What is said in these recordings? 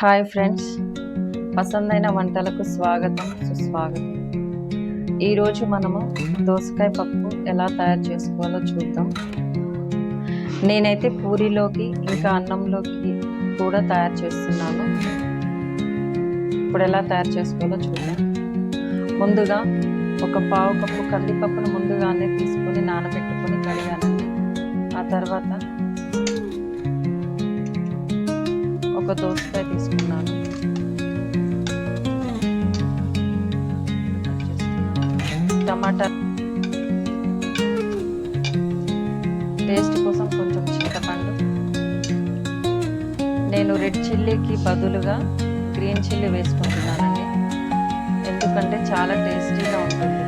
Hi friends. పసందైన వంటలకు స్వాగతం సుస్వాగతం. ఈరోజు మనము దోసకాయ పప్పు ఎలా తయారు చేసుకోవాలో చూద్దాం. నేనైతే పూరిలోకి ఇంకా అన్నంలోకి కూడా తయారు చేస్తున్నాను. ఇప్పుడు ఎలా తయారు చేసుకోవాలో చూద్దాం. ముందుగా ఒక పావు కప్పు కందిపప్పును ముందుగానే తీసుకొని నానబెట్టుకొని కడిగాను ఆ తర్వాత ఒక దోసకాయ తీసుకున్నాను. టమాటా. టేస్ట్ కోసం కొంచెం చింతపండు. నేను రెడ్ చిల్లీకి బదులుగా గ్రీన్ చిల్లీ వేసుకుంటున్నానండి. ఎందుకంటే చాలా టేస్టీగా ఉంటుంది.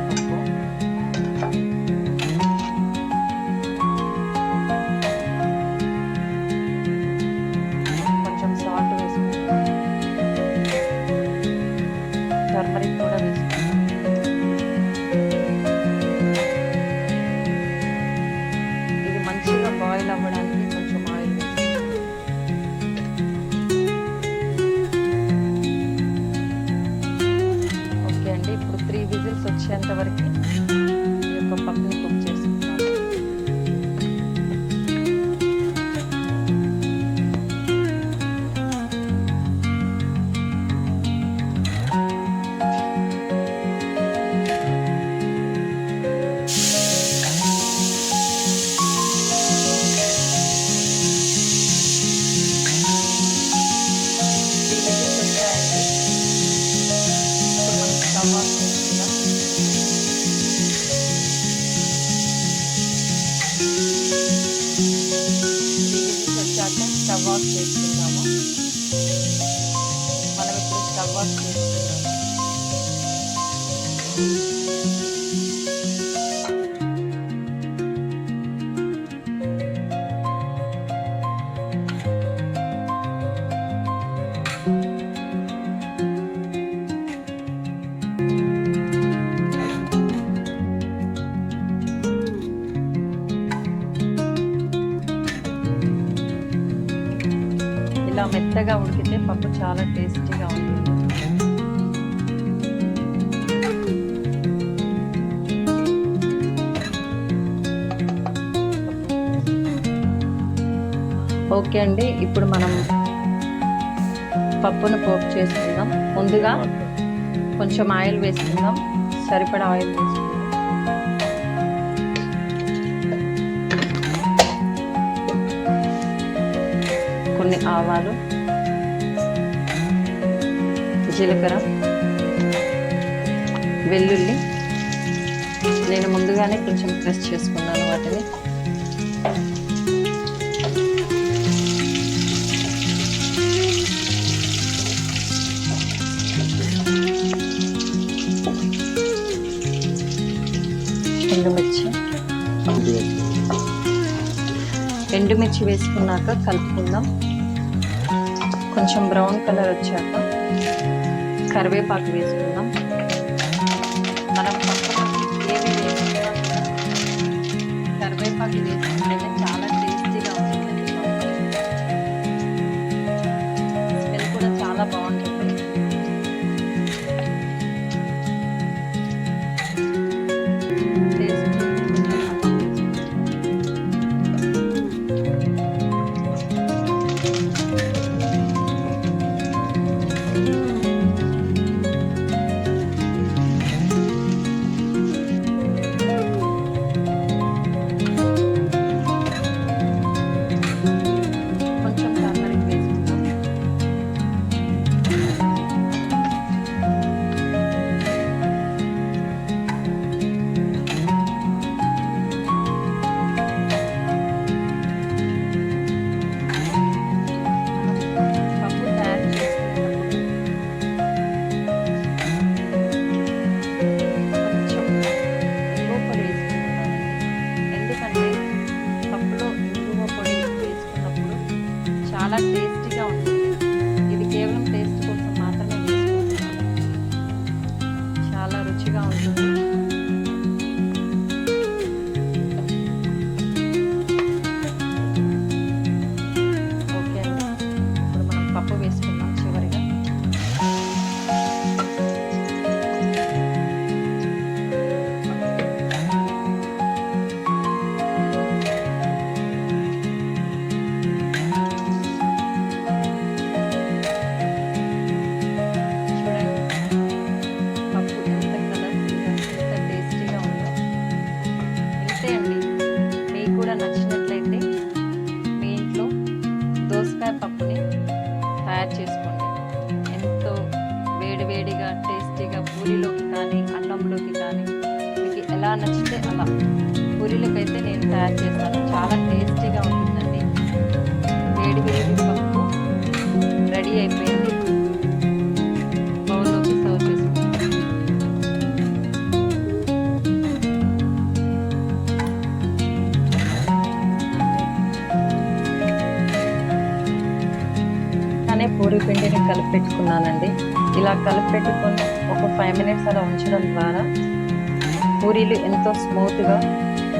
ఇలా మెత్తగా ఉడికితే పప్పు చాలా టేస్టీగా ఉంటుంది. ఓకే అండి ఇప్పుడు మనం పప్పును పోపు చేసుకుందాం. ముందుగా కొంచెం ఆయిల్ వేసుకుందాం. సరిపడా ఆయిల్ వేసుకుందాం. ఆవాలు జీలకర్ర వెల్లుల్లి. నేను ముందుగానే కొంచెం ప్రెస్ చేసుకున్నాను వాటిని. ఎండుమిర్చి. ఎండుమిర్చి వేసుకున్నాక కలుపుకుందాం. కొంచెం బ్రౌన్ కలర్ వచ్చాక కరివేపాకు వేసుకుందాం. తయారు చేసుకోండి. ఎంతో వేడివేడిగా టేస్టీగా పూరిలోకి కానీ అన్నంలోకి కానీ మీకు ఎలా నచ్చితే అలా పూరీలకైతే నేను తయారు చేస్తాను. చాలా టేస్టీగా ఉంటుందండి. వేడి వేడి కానీ పూరి పిండిని కలిపి పెట్టుకున్నానండి ఇలా కలిపి పెట్టుకొని ఒక ఫైవ్ మినిట్స్ అలా ఉంచడం ద్వారా పూరీలు ఎంతో స్మూత్గా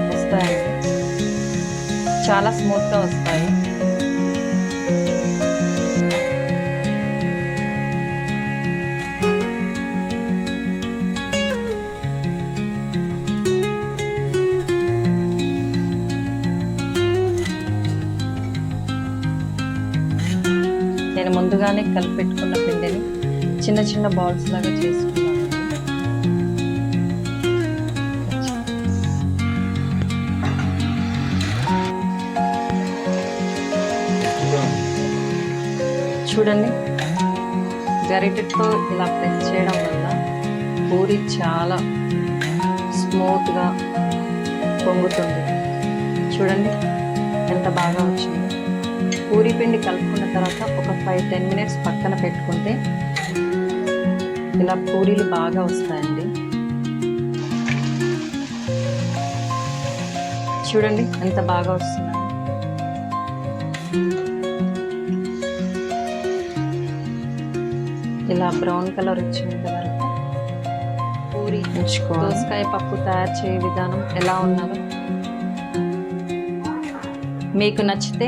వస్తాయండి. చాలా స్మూత్గా వస్తాయి. నేను ముందుగానే కలిపెట్టుకున్న పిండిని చిన్న చిన్న బాల్స్ లాగా చేసుకున్నాను చూడండి. గరిటెతో ఇలా ప్రెస్ చేయడం వల్ల పూరి చాలా స్మూత్గా పొంగుతుంది. చూడండి ఎంత బాగా వచ్చింది. పూరి పిండి కలుపుకున్న తర్వాత ఒక ఫైవ్ టెన్ మినిట్స్ పక్కన పెట్టుకుంటే ఇలా పూరీలు బాగా వస్తాయండి. చూడండి ఎంత బాగా వస్తున్నాయి. ఇలా బ్రౌన్ కలర్ వచ్చేంత వరకు పూరి. దోసకాయ పప్పు తయారు చేయ విధానం ఎలా ఉన్నదో మీకు నచ్చితే